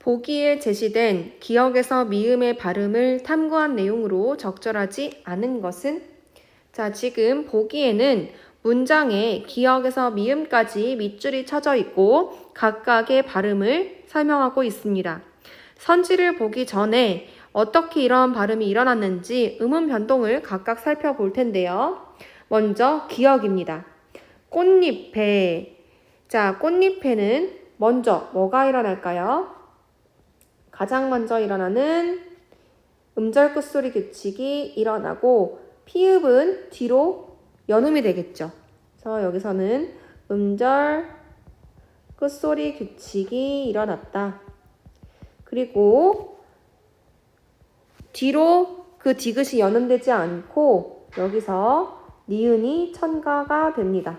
보기에 제시된 기억에서 미음의 발음을 탐구한 내용으로 적절하지 않은 것은 자, 지금 보기에는 문장에 기억에서 미음까지 밑줄이 쳐져 있고 각각의 발음을 설명하고 있습니다. 선지를 보기 전에 어떻게 이런 발음이 일어났는지 음운 변동을 각각 살펴볼 텐데요. 먼저 기억입니다. 꽃잎에 자, 꽃잎에는 먼저 뭐가 일어날까요? 가장 먼저 일어나는 음절 끝소리 규칙이 일어나고 피읍은 뒤로 연음이 되겠죠. 그래서 여기서는 음절 끝소리 규칙이 일어났다. 그리고 뒤로 그 디귿이 연음되지 않고 여기서 니은이 천가가 됩니다.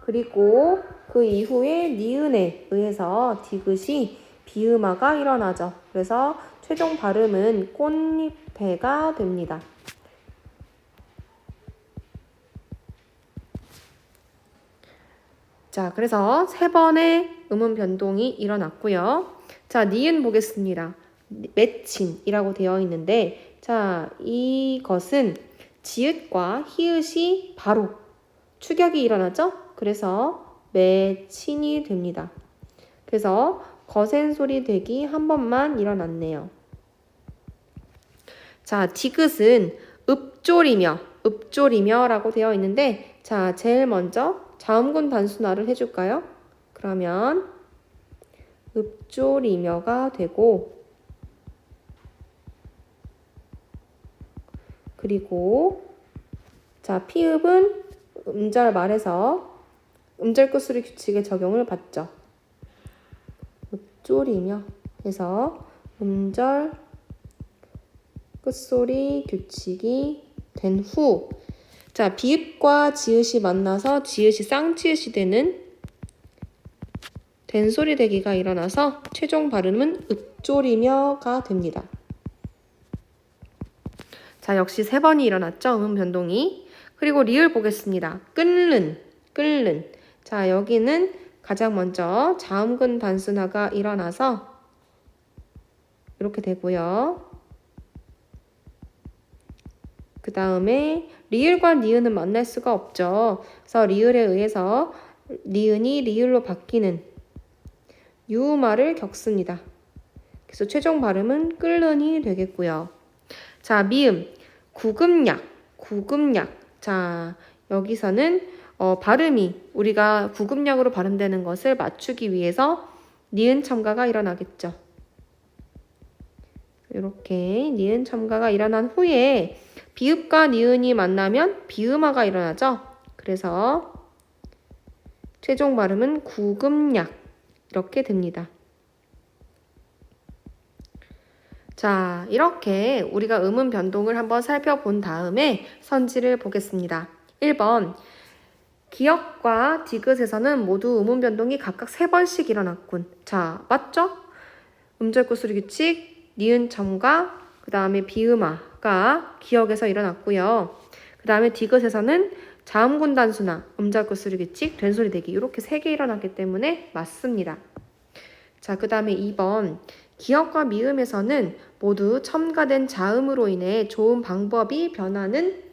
그리고 그 이후에 니은에 의해서 디귿이 비음화가 일어나죠. 그래서 최종 발음은 꽃잎해가 됩니다. 자, 그래서 세 번의 음운 변동이 일어났고요. 자, 니은 보겠습니다. 맺힌이라고 되어 있는데, 자, 이것은 지읒과 히읗이 바로 추격이 일어나죠? 그래서 매친이 됩니다. 그래서 거센 소리 되기 한 번만 일어났네요. 자, 디귿은 읍조리며, 읍조리며 라고 되어 있는데, 자, 제일 먼저 자음군 단순화를 해줄까요? 그러면 읍조리며가 되고, 그리고 자, 피읍은 음절 말에서 음절 끝소리 규칙의 적용을 받죠. 읍조리며 해서 음절 끝소리 규칙이 된 후, 자, 비읍과 지읒이 만나서 지읒이 쌍지읒이 되는 된 소리 대기가 일어나서 최종 발음은 읍조리며가 됩니다. 자, 역시 세 번이 일어났죠. 음 변동이. 그리고 리을 보겠습니다. 끓는, 끓는. 자, 여기는 가장 먼저 자음근 단순화가 일어나서 이렇게 되고요. 그 다음에 리을과 니은은 만날 수가 없죠. 그래서 리을에 의해서 니은이 리을로 바뀌는 유음화를 겪습니다. 그래서 최종 발음은 끓는이 되겠고요. 자, 미음, 구금약, 구금약. 자, 여기서는 어, 발음이 우리가 구금약으로 발음되는 것을 맞추기 위해서 니은 첨가가 일어나겠죠. 이렇게 니은 첨가가 일어난 후에 비읍과 니은이 만나면 비음화가 일어나죠. 그래서 최종 발음은 구금약 이렇게 됩니다. 자, 이렇게 우리가 음운 변동을 한번 살펴본 다음에 선지를 보겠습니다. 1번 기역과 디귿에서는 모두 음운 변동이 각각 3번씩 일어났군. 자, 맞죠? 음절 구소리 규칙, 니은 첨가, 그 다음에 비음화가 기역에서 일어났고요. 그 다음에 디귿에서는 자음군 단수나 음절 구소리 규칙, 된소리 대기 이렇게 3개 일어났기 때문에 맞습니다. 자, 그 다음에 2번 기역과 미음에서는 모두 첨가된 자음으로 인해 좋은 방법이 변하는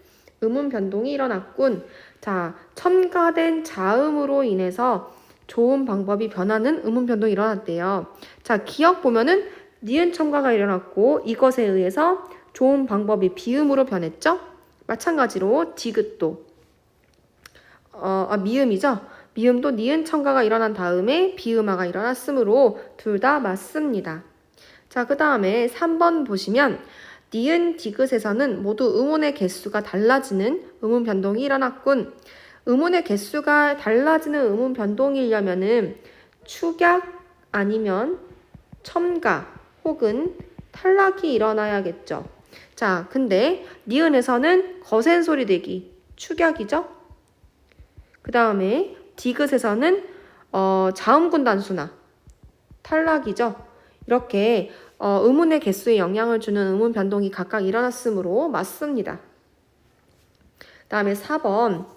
음운 변동이 일어났군. 자, 첨가된 자음으로 인해서 좋은 방법이 변하는 음운 변동이 일어났대요. 자, 기억 보면은 니은 첨가가 일어났고 이것에 의해서 좋은 방법이 비음으로 변했죠? 마찬가지로 디귿도 어, 아, 미음이죠? 미음도 니은 첨가가 일어난 다음에 비음화가 일어났으므로 둘 다 맞습니다. 자, 그 다음에 3번 보시면 니은 디귿에서는 모두 음운의 개수가 달라지는 음운 변동이 일어났군. 음운의 개수가 달라지는 음운 변동이려면은 축약 아니면 첨가 혹은 탈락이 일어나야겠죠. 자, 근데 니은에서는 거센 소리 내기 축약이죠. 그 다음에 디귿에서는 어, 자음군 단수나 탈락이죠. 이렇게 어, 음운의 개수에 영향을 주는 음운 변동이 각각 일어났으므로 맞습니다. 다음에 4번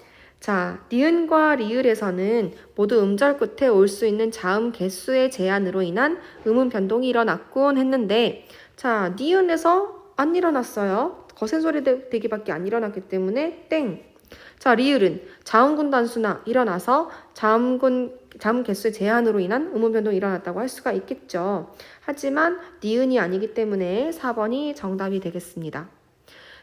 자, 니은과 리을에서는 모두 음절 끝에 올 수 있는 자음 개수의 제한으로 인한 음운 변동이 일어났곤 했는데, 자, 니은에서 안 일어났어요. 거센 소리 되- 되기밖에 안 일어났기 때문에 땡. 자, 리을은 자음군 단수나 일어나서 자음군 자음 개수의 제한으로 인한 음운 변동이 일어났다고 할 수가 있겠죠. 하지만 니은이 아니기 때문에 4번이 정답이 되겠습니다.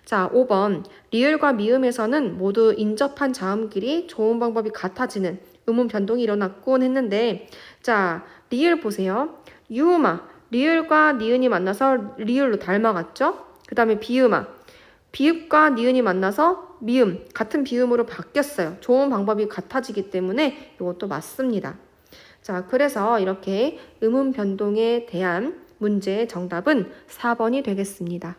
자, 5번. 리을과 미음에서는 모두 인접한 자음끼리 좋은 방법이 같아지는 음운 변동이 일어났곤 했는데, 자, 리을 보세요. 유음아. 리을과 니은이 만나서 리을로 닮아갔죠? 그 다음에 비음아. 비읍과 니은이 만나서 미음, 같은 비음으로 바뀌었어요. 좋은 방법이 같아지기 때문에 이것도 맞습니다. 자, 그래서 이렇게 음운 변동에 대한 문제의 정답은 4번이 되겠습니다.